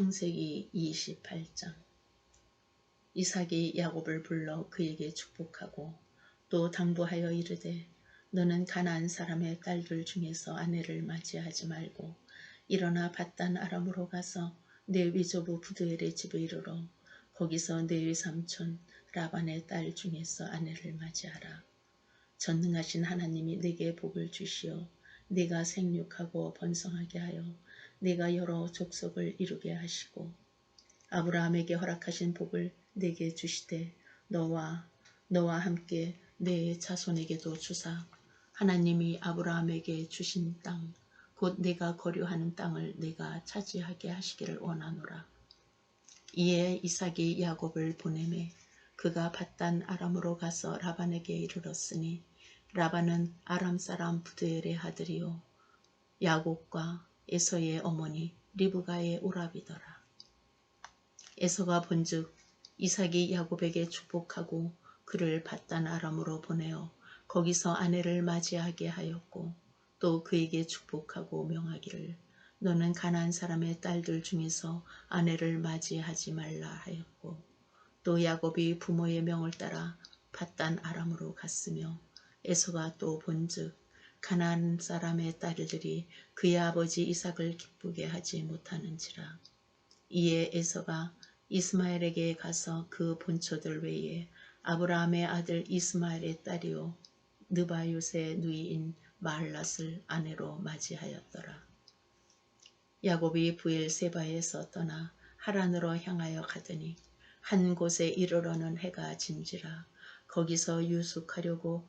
창세기 28장 이삭이 야곱을 불러 그에게 축복하고 또 당부하여 이르되 너는 가나안 사람의 딸들 중에서 아내를 맞이하지 말고 일어나 바단 아람으로 가서 내 위조부 부두엘의 집에 이르러 거기서 내 외삼촌 라반의 딸 중에서 아내를 맞이하라. 전능하신 하나님이 내게 복을 주시어 내가 생육하고 번성하게 하여 내가 여러 족속을 이루게 하시고 아브라함에게 허락하신 복을 내게 주시되 너와 너와 함께 내 자손에게도 주사 하나님이 아브라함에게 주신 땅 곧 내가 거류하는 땅을 내가 차지하게 하시기를 원하노라. 이에 이삭이 야곱을 보내매 그가 바단 아람으로 가서 라반에게 이르렀으니 라반은 아람 사람 부드엘의 아들이요 야곱과 에서의 어머니 리브가의 오랍이더라. 에서가 본즉 이삭이 야곱에게 축복하고 그를 바단 아람으로 보내어 거기서 아내를 맞이하게 하였고 또 그에게 축복하고 명하기를 너는 가난안 사람의 딸들 중에서 아내를 맞이하지 말라 하였고 또 야곱이 부모의 명을 따라 바단 아람으로 갔으며 에서가 또 본즉 가나안 사람의 딸들이 그의 아버지 이삭을 기쁘게 하지 못하는지라. 이에 에서가 이스마엘에게 가서 그 본초들 외에 아브라함의 아들 이스마엘의 딸이요 느바요의 누이인 마할랏을 아내로 맞이하였더라. 야곱이 부엘세바에서 떠나 하란으로 향하여 가더니 한 곳에 이르러는 해가 진지라 거기서 유숙하려고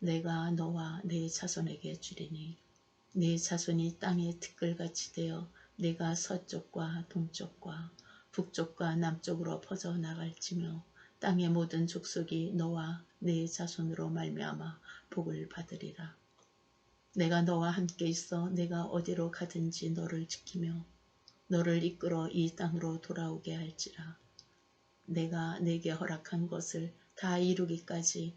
내가 너와 내 자손에게 주리니 내 자손이 땅의 티끌같이 되어 내가 서쪽과 동쪽과 북쪽과 남쪽으로 퍼져 나갈지며 땅의 모든 족속이 너와 내 자손으로 말미암아 복을 받으리라. 내가 너와 함께 있어 내가 어디로 가든지 너를 지키며 너를 이끌어 이 땅으로 돌아오게 할지라. 내가 내게 허락한 것을 다 이루기까지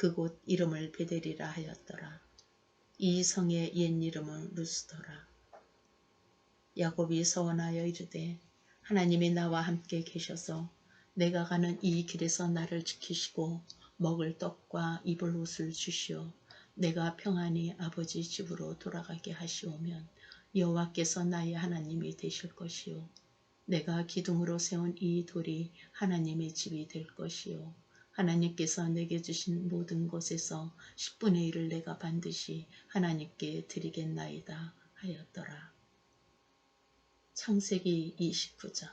그곳 이름을 베델이라 하였더라. 이 성의 옛 이름은 루스더라. 야곱이 서원하여 이르되 하나님이 나와 함께 계셔서 내가 가는 이 길에서 나를 지키시고 먹을 떡과 입을 옷을 주시오. 내가 평안히 아버지 집으로 돌아가게 하시오면 여호와께서 나의 하나님이 되실 것이요. 내가 기둥으로 세운 이 돌이 하나님의 집이 될 것이요. 하나님께서 내게 주신 모든 것에서 10분의 1을 내가 반드시 하나님께 드리겠나이다 하였더라. 창세기 29장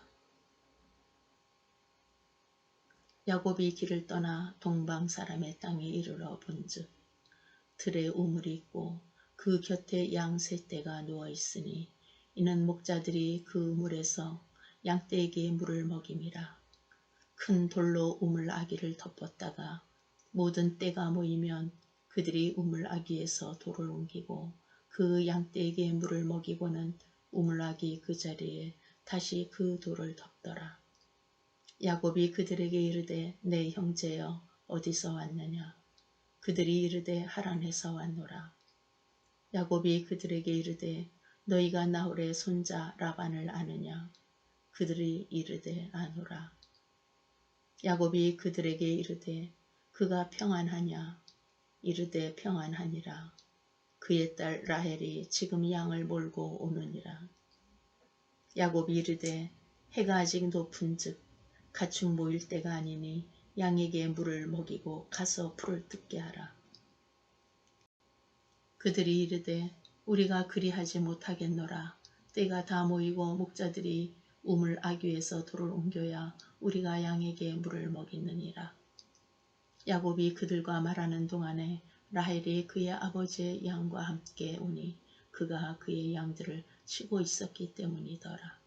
야곱이 길을 떠나 동방 사람의 땅에 이르러 본즉 들에 우물이 있고 그 곁에 양 셋대가 누워 있으니 이는 목자들이 그 물에서 양 떼에게 물을 먹임이라. 큰 돌로 우물 아기를 덮었다가 모든 때가 모이면 그들이 우물 아기에서 돌을 옮기고 그 양떼에게 물을 먹이고는 우물 아기 그 자리에 다시 그 돌을 덮더라. 야곱이 그들에게 이르되 내 형제여 어디서 왔느냐 그들이 이르되 하란에서 왔노라. 야곱이 그들에게 이르되 너희가 나홀의 손자 라반을 아느냐 그들이 이르되 아노라. 야곱이 그들에게 이르되 그가 평안하냐 이르되 평안하니라 그의 딸 라헬이 지금 양을 몰고 오느니라 야곱이 이르되 해가 아직 높은즉 가축 모일 때가 아니니 양에게 물을 먹이고 가서 풀을 뜯게 하라. 그들이 이르되 우리가 그리하지 못하겠노라. 때가 다 모이고 목자들이 우물 아귀에서 돌을 옮겨야 우리가 양에게 물을 먹이느니라. 야곱이 그들과 말하는 동안에 라헬이 그의 아버지의 양과 함께 오니 그가 그의 양들을 치고 있었기 때문이더라.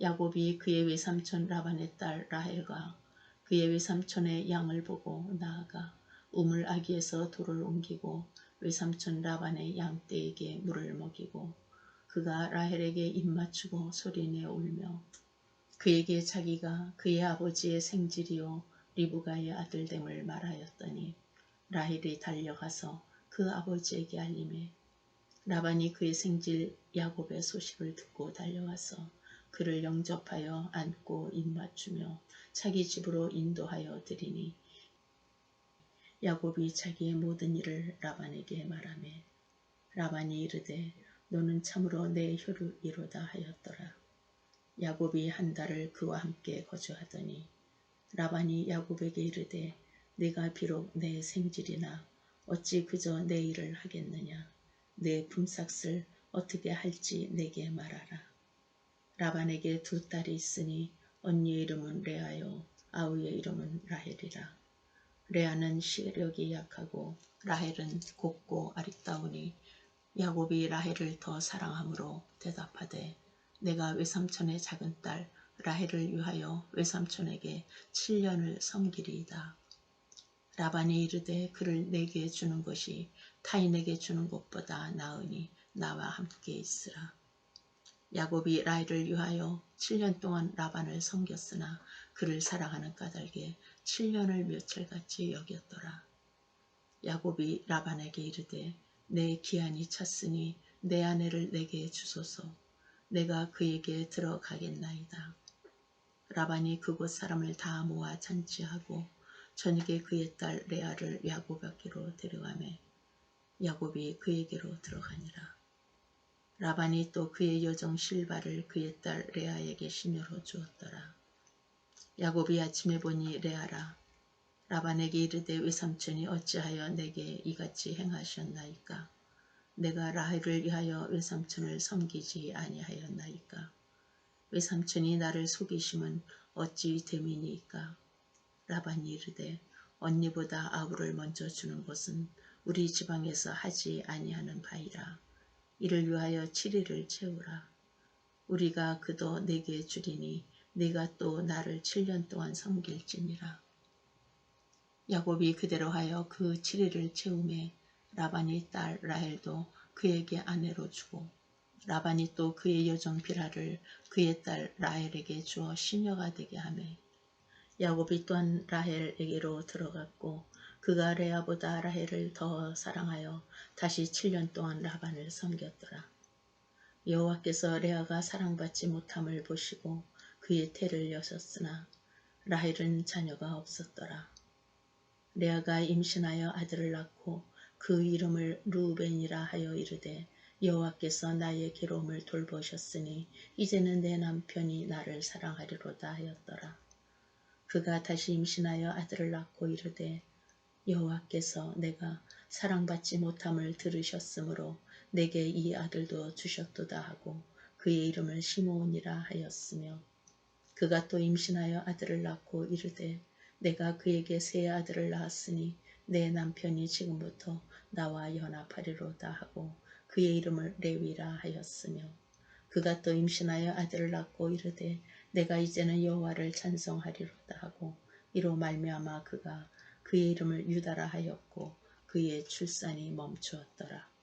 야곱이 그의 외삼촌 라반의 딸 라헬과 그의 외삼촌의 양을 보고 나아가 우물 아기에서 돌을 옮기고 외삼촌 라반의 양떼에게 물을 먹이고 그가 라헬에게 입맞추고 소리내 울며 그에게 자기가 그의 아버지의 생질이요 리브가의 아들됨을 말하였더니 라헬이 달려가서 그 아버지에게 알림해 라반이 그의 생질 야곱의 소식을 듣고 달려와서 그를 영접하여 안고 입맞추며 자기 집으로 인도하여 드리니 야곱이 자기의 모든 일을 라반에게 말하매 라반이 이르되 너는 참으로 내 혈육이로다 하였더라. 야곱이 한 달을 그와 함께 거주하더니 라반이 야곱에게 이르되 네가 비록 내 생질이나 어찌 그저 내 일을 하겠느냐 내 품삯을 어떻게 할지 내게 말하라. 라반에게 두 딸이 있으니 언니의 이름은 레아요 아우의 이름은 라헬이라. 레아는 시력이 약하고 라헬은 곱고 아리따우니 야곱이 라헬을 더 사랑함으로 대답하되 내가 외삼촌의 작은 딸 라헬을 위하여 외삼촌에게 7년을 섬기리이다. 라반이 이르되 그를 내게 주는 것이 타인에게 주는 것보다 나으니 나와 함께 있으라. 야곱이 라헬을 위하여 7년 동안 라반을 섬겼으나 그를 사랑하는 까닭에 7년을 며칠같이 여겼더라. 야곱이 라반에게 이르되 내 기한이 찼으니 내 아내를 내게 주소서 내가 그에게 들어가겠나이다. 라반이 그곳 사람을 다 모아 잔치하고 저녁에 그의 딸 레아를 야곱에게로 데려가매 야곱이 그에게로 들어가니라. 라반이 또 그의 여종 실바를 그의 딸 레아에게 시녀로 주었더라. 야곱이 아침에 보니 레아라 라반에게 이르되 외삼촌이 어찌하여 내게 이같이 행하셨나이까 내가 라헬을 위하여 외삼촌을 섬기지 아니하였나이까 외삼촌이 나를 속이심은 어찌 됨이니까 라반이 이르되 언니보다 아우를 먼저 주는 것은 우리 지방에서 하지 아니하는 바이라. 이를 위하여 7일을 채우라. 우리가 그도 내게 주리니 네가 또 나를 7년 동안 섬길지니라. 야곱이 그대로 하여 그 7일을 채우매 라반이 딸 라헬도 그에게 아내로 주고 라반이 또 그의 여종 비라를 그의 딸 라헬에게 주어 시녀가 되게 하매 야곱이 또한 라헬에게로 들어갔고 그가 레아보다 라헬을 더 사랑하여 다시 7년 동안 라반을 섬겼더라. 여호와께서 레아가 사랑받지 못함을 보시고 그의 태를 여셨으나 라헬은 자녀가 없었더라. 레아가 임신하여 아들을 낳고 그 이름을 루벤이라 하여 이르되 여호와께서 나의 괴로움을 돌보셨으니 이제는 내 남편이 나를 사랑하리로다 하였더라. 그가 다시 임신하여 아들을 낳고 이르되 여호와께서 내가 사랑받지 못함을 들으셨으므로 내게 이 아들도 주셨도다 하고 그의 이름을 시므온이라 하였으며 그가 또 임신하여 아들을 낳고 이르되 내가 그에게 새 아들을 낳았으니 내 남편이 지금부터 나와 연합하리로다 하고 그의 이름을 레위라 하였으며 그가 또 임신하여 아들을 낳고 이르되 내가 이제는 여호와를 찬송하리로다 하고 이로 말미암아 그가 그의 이름을 유다라 하였고 그의 출산이 멈추었더라.